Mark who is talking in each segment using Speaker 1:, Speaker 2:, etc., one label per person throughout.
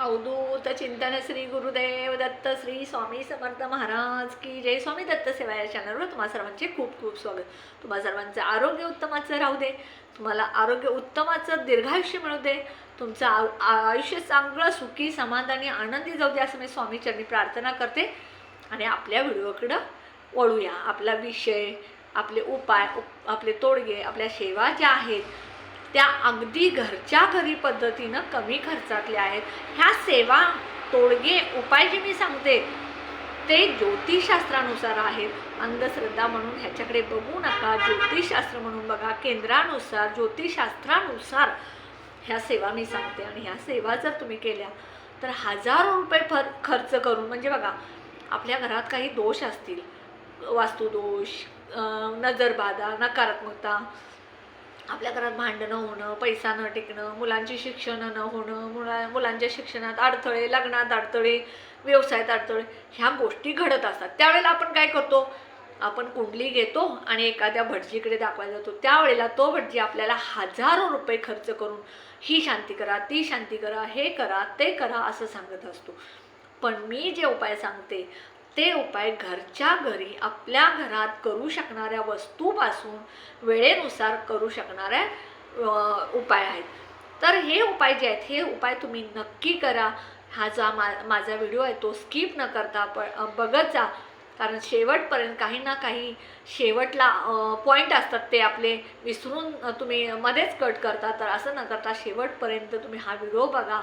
Speaker 1: अवधूत चिंतन श्री गुरुदेव दत्त श्री स्वामी समर्थ महाराज की जय. स्वामी दत्त सेवा या चॅनलवर तुम्हा सर्वांचे खूप खूप स्वागत. तुम्हा सर्वांचं आरोग्य उत्तमाचं राहू दे. तुम्हाला आरोग्य उत्तमाचं दीर्घायुष्य मिळू दे. तुमचं आ- आयुष्य चांगलं सुखी समाधानी आनंदी जाऊ दे असं मी स्वामीचरणी प्रार्थना करते. आणि आपल्या व्हिडिओकडं वळूया. आपला विषय आपले उपाय उप आपले तोडगे आपल्या सेवा ज्या आहेत त्या अगदी घरच्या घरी पद्धतीनं कमी खर्चातल्या आहेत. ह्या सेवा तोडगे उपाय जे मी सांगते ते ज्योतिषशास्त्रानुसार आहेत. अंधश्रद्धा म्हणून ह्याच्याकडे बघू नका. ज्योतिषशास्त्र म्हणून बघा. केंद्रानुसार ज्योतिषशास्त्रानुसार ह्या सेवा मी सांगते. आणि ह्या सेवा जर तुम्ही केल्या तर हजारो रुपये फर खर्च करून म्हणजे बघा आपल्या घरात काही दोष असतील. वास्तुदोष नजरबाधा नकारात्मकता आपल्या घरात भांडणं होणं पैसा न टिकणं मुलांची शिक्षण न होणं मुला मुलांच्या शिक्षणात अडथळे लग्नात अडथळे व्यवसायात अडथळे ह्या गोष्टी घडत असतात. त्यावेळेला आपण काय करतो? आपण कुंडली घेतो आणि एखाद्या भटजीकडे दाखवायला जातो. त्यावेळेला तो भटजी आपल्याला हजारो रुपये खर्च करून ही शांती करा ती शांती करा हे करा ते करा असं सांगत असतो. पण मी जे उपाय सांगते ते उपाय घरच्या घरी आपल्या घरात करू शकणाऱ्या वस्तूपासून वेळेनुसार करू शकणाऱ्या उपाय आहेत. तर हे उपाय जे आहेत हे उपाय तुम्ही नक्की करा. हा जा मा माझा व्हिडिओ आहे तो स्किप न करता प बघत जा. कारण शेवटपर्यंत काही ना काही शेवटला पॉईंट असतात ते आपले विसरून तुम्ही मध्येच कट करता. तर असं न करता शेवटपर्यंत तुम्ही हा व्हिडिओ बघा.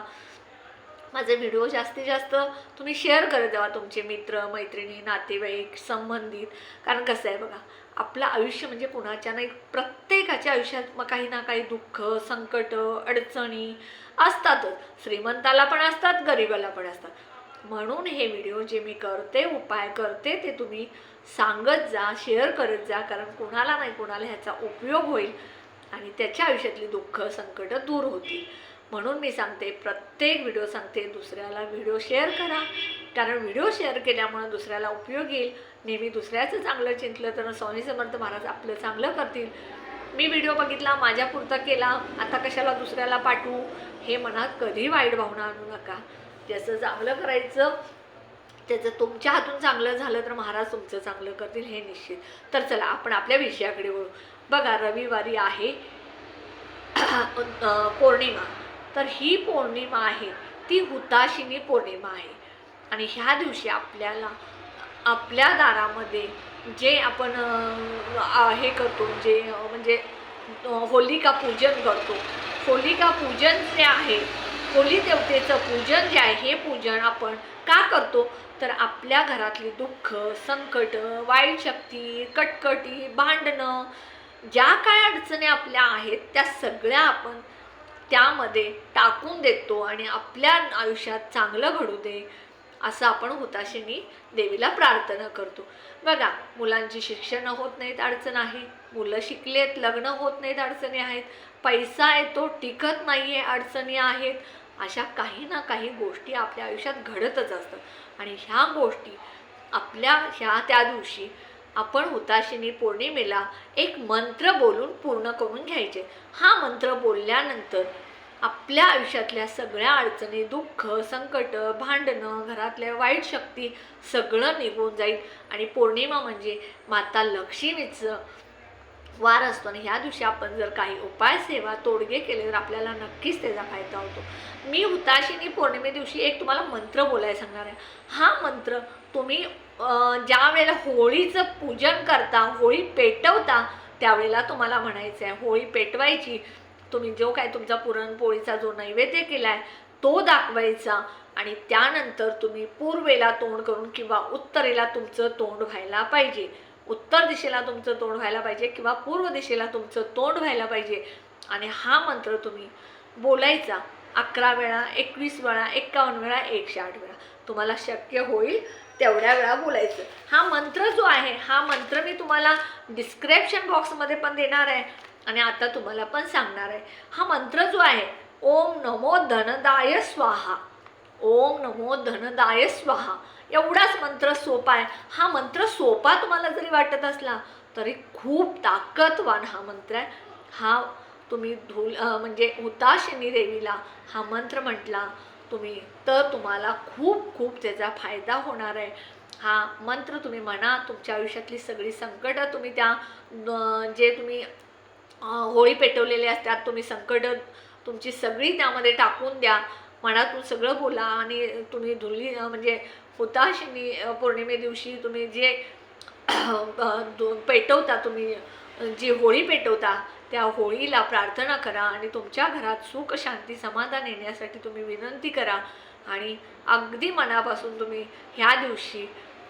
Speaker 1: माझे व्हिडिओ जास्तीत जास्त तुम्ही शेअर करत जावा तुमचे मित्र मैत्रिणी नातेवाईक संबंधित. कारण कसं आहे बघा आपलं आयुष्य म्हणजे कुणाच्या नाही प्रत्येकाच्या आयुष्यात मग काही ना काही दुःख संकट अडचणी असतातच. श्रीमंताला पण असतात गरिबाला पण असतात. म्हणून हे व्हिडिओ जे मी करते उपाय करते ते तुम्ही सांगत जा शेअर करत जा कारण कुणाला नाही कुणाला ह्याचा उपयोग होईल आणि त्याच्या आयुष्यातली दुःख संकट दूर होतील. म्हणून मी सांगते प्रत्येक व्हिडिओ सांगते दुसऱ्याला व्हिडिओ शेअर करा. कारण व्हिडिओ शेअर केल्यामुळं दुसऱ्याला उपयोग येईल. नेहमी दुसऱ्याचं चांगलं चिंतलं तर स्वामी समर्थ महाराज आपलं चांगलं करतील. मी व्हिडिओ बघितला माझ्यापुरता केला. आता कशाला दुसऱ्याला पाठवू? हे मनात कधी वाईट भावना आणू नका. ज्याचं चांगलं करायचं त्याचं तुमच्या हातून चांगलं झालं तर महाराज तुमचं चांगलं करतील हे निश्चित. तर चला आपण आपल्या विषयाकडे वळू. बघा रविवारी आहे पौर्णिमा. तर ही पौर्णिमा आहे ती हुताशिनी पौर्णिमा आहे. आणि ह्या दिवशी आपल्याला आपल्या दारामध्ये जे आपण हे करतो जे म्हणजे होलिका पूजन करतो होलिका पूजन जे आहे होली देवतेचं पूजन जे आहे हे पूजन आपण का करतो? तर आपल्या घरातली दुःख संकट वाईट शक्ती कटकटी भांडणं ज्या काय अडचणी आपल्या आहेत त्या सगळ्या आपण त्यामध्ये टाकून देतो आणि आपल्या आयुष्यात चांगलं घडू दे असं आपण हुताशिनी देवीला प्रार्थना करतो. बघा मुलांची शिक्षण होत नाहीत अडचण आहे. मुलं शिकलेत लग्न होत नाहीत अडचणी आहेत. पैसा येतो टिकत नाही आहे अडचणी आहेत. अशा काही ना काही गोष्टी आपल्या आयुष्यात घडतच असतात. आणि ह्या गोष्टी आपल्या ह्या त्या दिवशी आपण हुताशिनी पौर्णिमेला एक मंत्र बोलून पूर्ण करून घ्यायचे. हा मंत्र बोलल्यानंतर आपल्या आयुष्यातल्या सगळ्या अडचणी दुःख संकट भांडणं घरातल्या वाईट शक्ती सगळं निघून जाईल. आणि पौर्णिमा म्हणजे माता लक्ष्मीचं वार असतो. आणि ह्या दिवशी आपण जर काही उपाय सेवा तोडगे केले तर आपल्याला नक्कीच त्याचा फायदा होतो. मी हुताशिनी पौर्णिमे दिवशी एक तुम्हाला मंत्र बोलायला सांगणार आहे. हा मंत्र तुम्ही ज्या वेळेला होळीचं पूजन करता होळी पेटवता त्यावेळेला तुम्हाला म्हणायचं आहे होळी पेटवायची. तुम्ही जो काय तुमचा पुरणपोळीचा जो नैवेद्य केला आहे तो दाखवायचा आणि त्यानंतर तुम्ही पूर्वेला तोंड करून किंवा उत्तरेला तुमचं तोंड व्हायला पाहिजे. उत्तर दिशेला तुमचं तोंड व्हायला पाहिजे किंवा पूर्व दिशेला तुमचं तोंड व्हायला पाहिजे. आणि हा मंत्र तुम्ही बोलायचा अकरा वेळा एकवीस वेळा एक्कावन्न वेळा एकशे आठ वेळा. तुम्हाला शक्य होईल तेवढ्या वेळा बोलायचं. हा मंत्र जो आहे हा मंत्र मी तुम्हाला डिस्क्रिप्शन बॉक्समध्ये पण देणार आहे आणि आता तुम्हाला पण सांगणार आहे. हा मंत्र जो आहे ओम नमो धनदाय स्वाहा. ओम नमो धनदाय स्वाहा. एवढाच मंत्र सोपा आहे. हा मंत्र सोपा तुम्हाला जरी वाटत असला तरी खूप ताकदवान हा मंत्र आहे. हा तुम्ही धूल म्हणजे हुताशिनी देवीला हा मंत्र म्हटला. तुम्ही तर तुम्हाला खूप खूप त्याचा फायदा होणार आहे. हा मंत्र तुम्ही म्हणा तुमच्या आयुष्यातली सगळी संकटं तुम्ही त्या जे तुम्ही होळी पेटवलेले असतात तुम्ही संकटं तुमची सगळी त्यामध्ये टाकून द्या. मनातून सगळं बोला आणि तुम्ही धुली म्हणजे हुताशिनी पौर्णिमे दिवशी तुम्ही जे पेटवता तुम्ही जी होळी पेटवता त्या होळीला प्रार्थना करा आणि तुमच्या घरात सुख शांती समाधान येण्यासाठी तुम्ही विनंती करा आणि अगदी मनापासून तुम्ही ह्या दिवशी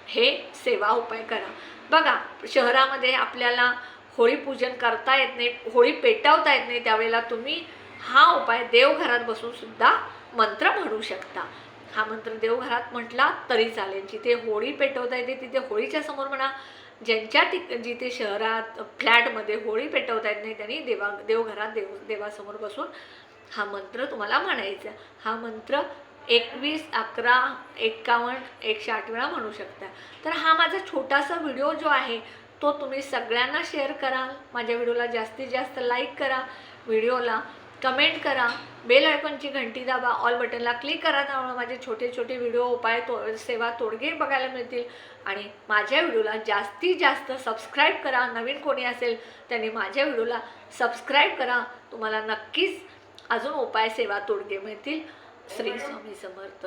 Speaker 1: हे सेवा उपाय करा. बघा शहरामध्ये आपल्याला होळी पूजन करता येत नाही होळी पेटवता येत नाही त्यावेळेला तुम्ही हा उपाय देवघरात बसून सुद्धा मंत्र म्हणू शकता. हा मंत्र देवघरात म्हटला तरी चालेल. जिथे होळी पेटवता येते तिथे होळीच्या समोर म्हणा ज्यांच्या ठिक जिथे शहरात फ्लॅटमध्ये होळी पेटवता येत नाही त्यांनी देवा देवघरात देव देवासमोर बसून हा मंत्र तुम्हाला म्हणायचा हा मंत्र एकवीस अकरा एक्कावन्न एकशे आठ वेळा म्हणू शकता. तर हा माझा छोटासा व्हिडिओ जो आहे तो तुम्ही सगळ्यांना शेअर कराल. माझ्या व्हिडिओला जास्तीत जास्त लाईक करा. व्हिडिओला कमेंट करा बेल आयकॉनची घंटी दाबा ऑल बटनला क्लिक करा त्यामुळे माझे छोटे छोटे व्हिडिओ उपाय तो सेवा तोडगे बघायला मिळतील. आणि माझ्या व्हिडिओला जास्तीत जास्त सबस्क्राईब करा. नवीन कोणी असेल त्यांनी माझ्या व्हिडिओला सबस्क्राईब करा. तुम्हाला नक्कीच अजून उपाय सेवा तोडगे मिळतील. श्री स्वामी समर्थ.